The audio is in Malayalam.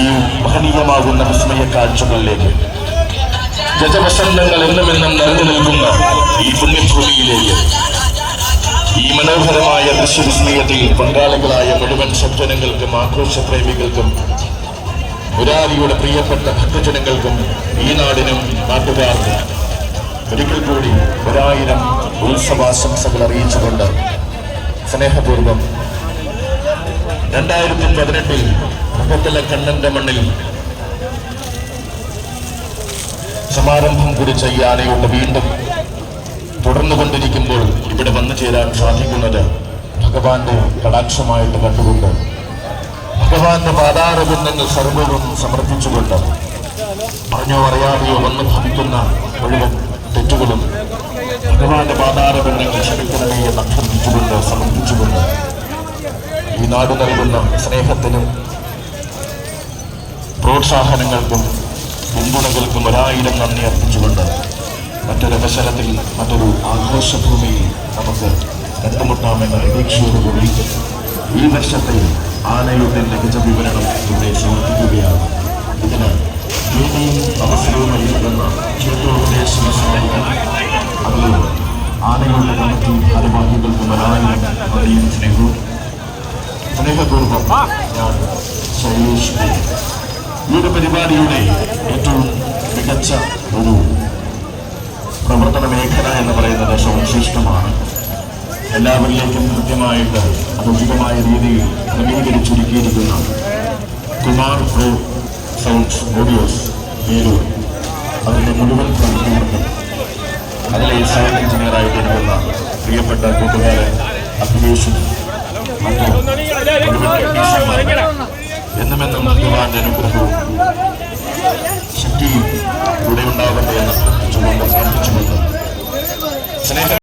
ഈ മഹനീയമാകുന്ന വിസ്മയ കാഴ്ചകളിലേക്ക്. ഗജവസന്തങ്ങൾ എന്നുമെന്നും നിറഞ്ഞു നിൽക്കുന്ന ഈ പുണ്യഭൂമിയിലേക്ക്. ഈ മനോഹരമായ ദൃശ്യവിസ്മയത്തിൽ പങ്കാളികളായ മുഴുവൻ സജ്ജനങ്ങൾക്കും ആഘോഷ പ്രേമികൾക്കും മുരാരിയുടെ പ്രിയപ്പെട്ട ഭക്തജനങ്ങൾക്കും ഈ നാടിനും നാട്ടുകാർക്കും ഒരിക്കൽ കൂടി ഒരായിരം ഉത്സവാശംസകൾ അറിയിച്ചുകൊണ്ട് സ്നേഹപൂർവം രണ്ടായിരത്തി പതിനെട്ടിൽ മുഖത്തിലെ കണ്ണന്റെ മണ്ണിൽ സമാരംഭം കുറിച്ച ഈ വീണ്ടും വീണ്ടും തുടർന്നുകൊണ്ടിരിക്കുമ്പോൾ ഇവിടെ വന്നു ചേരാൻ സാധിക്കുന്നത് ഭഗവാന്റെ കടാക്ഷമായിട്ട് കണ്ടുകൊണ്ട് ഭഗവാന്റെ പാതാരബന്ധങ്ങൾ സർവവും സമർപ്പിച്ചുകൊണ്ട് പറഞ്ഞോ അറിയാതെയോ വന്നു ഭവിക്കുന്ന മുഴുവൻ തെറ്റുകളും ഭഗവാന്റെ പാതാരബന്ധങ്ങൾ ക്ഷമിക്കണമേ എന്ന് അഭ്യർത്ഥിച്ചുകൊണ്ട് സമർപ്പിച്ചുകൊണ്ട് ഈ നാട് നൽകുന്ന സ്നേഹത്തിനും പ്രോത്സാഹനങ്ങൾക്കും പിന്തുണകൾക്കും ഒരായിരം നന്ദി അർപ്പിച്ചുകൊണ്ട് മറ്റൊരു അവസരത്തിൽ മറ്റൊരു ആഘോഷഭൂമിയിൽ നമുക്ക് കണ്ടുമുട്ടാമെന്ന പ്രതീക്ഷയോടുകൂടി ഈ വർഷത്തെ ആനയുടെ മികച്ച വിവരണം ഇവിടെ സമർപ്പിക്കുകയാണ് ഇതിന് ഭൂമിയും അവസരവും നൽകുന്ന ക്ഷേത്രോപദേശ അതിൽ ആനകളുടെ കമ്മിറ്റി ഭാരവാഹികൾക്കും നന്ദിയും സ്നേഹവും സ്നേഹപൂർവം ഞാൻ ശൈലേഷ്. ഈ പരിപാടിയുടെ ഏറ്റവും മികച്ച ഒരു പ്രവർത്തന മേഖല എന്ന് പറയുന്നത് സംശിഷ്ടമാണ് എല്ലാവരിലേക്കും കൃത്യമായിട്ട് അത് ഉചിതമായ രീതിയിൽ ക്രമീകരിച്ചൊരുക്കിയിരിക്കുന്ന Kumar pro sounds audios Eroor. അതിന്റെ മുഴുവൻ പ്രവർത്തനങ്ങൾക്കും അതിലെ സൗണ്ട് എഞ്ചിനീയറായിട്ടിരിക്കുന്ന പ്രിയപ്പെട്ട കൂട്ടുകാരൻ അഭിനേഷും മറ്റു എന്നുമെന്നും അനുഗ്രഹവും ശക്തിയും ഇവിടെ ഉണ്ടാകട്ടെ എന്ന് പ്രാർത്ഥിച്ചുകൊണ്ട് പ്രാർത്ഥിച്ചുകൊണ്ട്